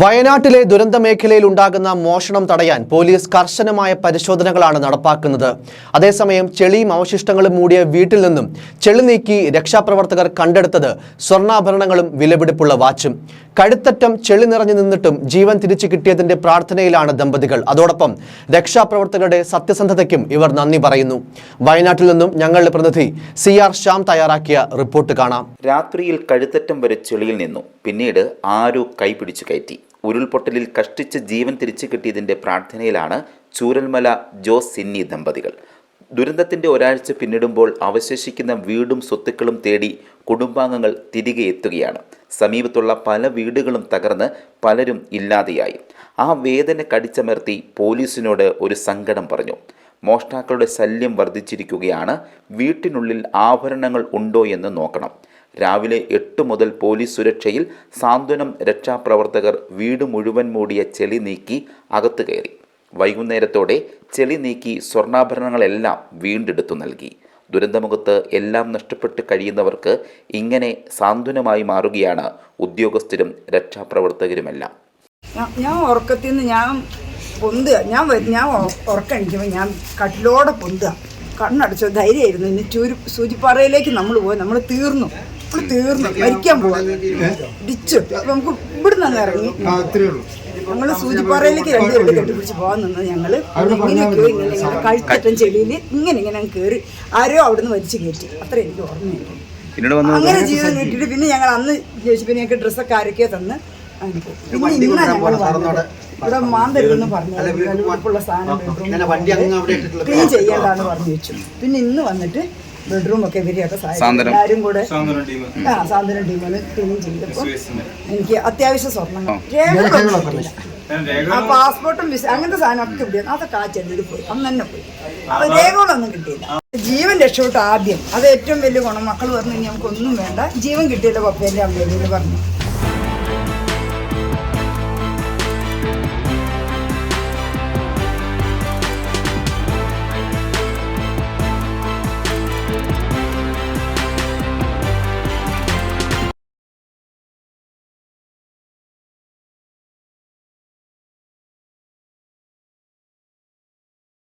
വയനാട്ടിലെ ദുരന്ത മേഖലയിൽ ഉണ്ടാകുന്ന മോഷണം തടയാൻ പോലീസ് കർശനമായ പരിശോധനകളാണ് നടപ്പാക്കുന്നത്. അതേസമയം ചെളിയും അവശിഷ്ടങ്ങളും മൂടിയ വീട്ടിൽ നിന്നും ചെളി നീക്കി രക്ഷാപ്രവർത്തകർ കണ്ടെടുത്തത് സ്വർണാഭരണങ്ങളും വിലപിടിപ്പുള്ള വാച്ചും. കഴുത്തറ്റം ചെളി നിറഞ്ഞു നിന്നിട്ടും ജീവൻ തിരിച്ചു കിട്ടിയതിന്റെ പ്രാർത്ഥനയിലാണ് ദമ്പതികൾ. അതോടൊപ്പം രക്ഷാപ്രവർത്തകരുടെ സത്യസന്ധതയ്ക്കും ഇവർ നന്ദി പറയുന്നു. വയനാട്ടിൽ നിന്നും ഞങ്ങളുടെ പ്രതിനിധി സി ആർ ശ്യാം തയ്യാറാക്കിയ റിപ്പോർട്ട് കാണാം. രാത്രിയിൽ കഴുത്തറ്റം വരെ ചെളിയിൽ നിന്നു. പിന്നീട് ആരോ കൈപിടിച്ചു കയറ്റി. ഉരുൾപൊട്ടലിൽ കഷ്ടിച്ച് ജീവൻ തിരിച്ചു കിട്ടിയതിന്റെ പ്രാർത്ഥനയിലാണ് ചൂരൽമല ജോസ് സിന്നി ദമ്പതികൾ. ദുരന്തത്തിന്റെ ഒരാഴ്ച പിന്നിടുമ്പോൾ അവശേഷിക്കുന്ന വീടും സ്വത്തുക്കളും തേടി കുടുംബാംഗങ്ങൾ തിരികെ എത്തുകയാണ്. സമീപത്തുള്ള പല വീടുകളും തകർന്ന് പലരും ഇല്ലാതെയായി. ആ വേദന കടിച്ചമർത്തി പോലീസിനോട് ഒരു സങ്കടം പറഞ്ഞു. മോഷ്ടാക്കളുടെ ശല്യം വർദ്ധിച്ചിരിക്കുകയാണ്. വീട്ടിനുള്ളിൽ ആഭരണങ്ങൾ ഉണ്ടോ എന്ന് നോക്കണം. രാവിലെ എട്ട് മുതൽ പോലീസ് സുരക്ഷയിൽ സാന്ത്വനം രക്ഷാപ്രവർത്തകർ വീട് മുഴുവൻ മൂടിയ ചെളി നീക്കി അകത്തു കയറി. വൈകുന്നേരത്തോടെ ചെളി നീക്കി സ്വർണാഭരണങ്ങളെല്ലാം വീണ്ടെടുത്തു നൽകി. ദുരന്തമുഖത്ത് എല്ലാം നഷ്ടപ്പെട്ട് കഴിയുന്നവർക്ക് ഇങ്ങനെ സാന്ത്വനമായി മാറുകയാണ് ഉദ്യോഗസ്ഥരും രക്ഷാപ്രവർത്തകരുമെല്ലാം. ഞാൻ- ഞാൻ ഉറക്കത്തിൽ നിന്ന് ഞാൻ പൊന്തുക. ഞാൻ ഞാൻ ഉറക്കണിക്കുമ്പോൾ ഞാൻ കട്ടിലോടെ പൊന്തുക. കണ്ണടച്ചോ ധൈര്യമായിരുന്നു. ഇനി ചൂരി സൂചിപ്പാറയിലേക്ക് നമ്മൾ പോയി നമ്മൾ തീർന്നു. നമ്മൾ തീർന്നു. മരിക്കാൻ പോവാ. ഇടിച്ചു നമുക്ക് ഇവിടുന്ന് അങ്ങ് ഇറങ്ങി. ഞങ്ങൾ സൂചിപ്പാറയിലേക്ക് രണ്ടുപേരുടെ കെട്ടിപ്പിടിച്ച് പോകാൻ നിന്ന് ഞങ്ങൾ ഇങ്ങനെയൊക്കെയോ ഇങ്ങനെ ഇങ്ങനെ കഴുത്തറ്റം ചെളിയിൽ ഇങ്ങനെ ഇങ്ങനെ കയറി ആരോ അവിടുന്ന് വലിച്ചു കയറ്റി. അത്ര എനിക്ക് ഓർമ്മയുണ്ട്. അങ്ങനെ ജീവിതം കിട്ടിയിട്ട് പിന്നെ ഞങ്ങൾ അന്ന് ചോദിച്ചു പിന്നെ ഞങ്ങൾക്ക് ഡ്രസ്സൊക്കെ ആരൊക്കെ തന്ന് പോയി. ഇവിടെ മാന്തരുതെന്ന് പറഞ്ഞു വെളുപ്പുള്ള സാധനം ക്ലീൻ ചെയ്യേണ്ടാന്ന് പറഞ്ഞു വെച്ചു. പിന്നെ ഇന്ന് വന്നിട്ട് ബെഡ്റൂം ഒക്കെ ഇവരെയൊക്കെ സഹായിച്ചു എല്ലാവരും കൂടെ ആ സാന്ത്വനം ടീമിൽ ക്ലീൻ ചെയ്തപ്പോൾ എനിക്ക് അത്യാവശ്യം സ്വർണങ്ങൾ രേഖകളൊന്നും ആ പാസ്പോർട്ടും വിസ അങ്ങനത്തെ സാധനമൊക്കെ ഇവിടെ അതൊക്കെ ആ ചെല്ലിൽ പോയി. അന്ന് തന്നെ പോയി. അത് രേഖകളൊന്നും കിട്ടിയില്ല. ജീവൻ രക്ഷപ്പെട്ടു ആദ്യം. അത് ഏറ്റവും വലിയ ഗുണം. മക്കൾ പറഞ്ഞു നമുക്കൊന്നും വേണ്ട. ജീവൻ കിട്ടിയല്ലോ പപ്പേന്റെ അമ്മേന്റെ പറഞ്ഞു.